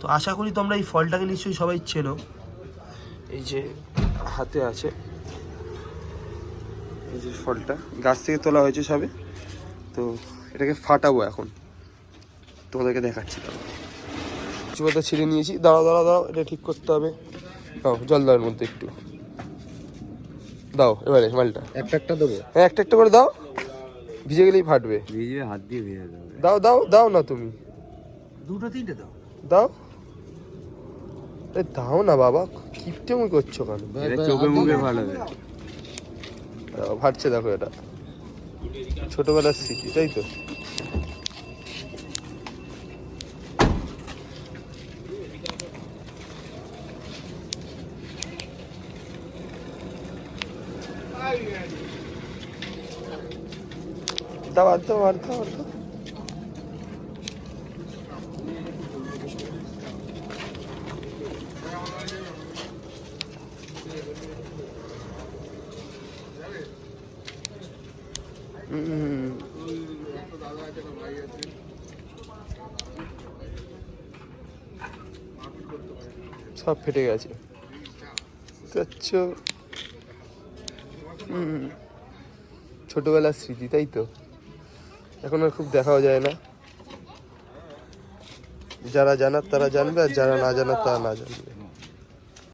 তো আশা করি তোমরা এই ফলটাকে নিশ্চয়ই সবাই চেনো। এই যে হাতে আছে। এই যে ফলটা। গাছ থেকে তোলা হয়েছে সবে। তো এটাকে ফাটাবো এখন। তোমাদেরকে দেখাচ্ছি কিছু কথা ছিঁড়ে নিয়েছি। দাঁড়াও দাঁড়াও দাঁড়াও। এটা ঠিক করতে হবে। দাও জল দেওয়ার মধ্যে একটু। দাও এবারে মালটা। একটা একটা দেবো? হ্যাঁ একটা একটা করে দাও। ভিজে গেলেই ফাটবে। ভিজে হাত দিয়ে ভেজে দাও দাও দাও না তুমি। দুটো তিনটে দাও। দাও। দাও না বাবা কিপটেমি করছ কেন? চোখে মুখে ভালো ফাটছে দেখো এটা। ছোটবেলার স্মৃতি তাই তো? দাও দাও দাও আর দাও। সব ফেটে গেছে। ছোটবেলার স্মৃতি, তাই তো? এখন আর খুব দেখাও যায় না। যারা জানার তারা জানবে, আর যারা না জানার তারা না জানবে।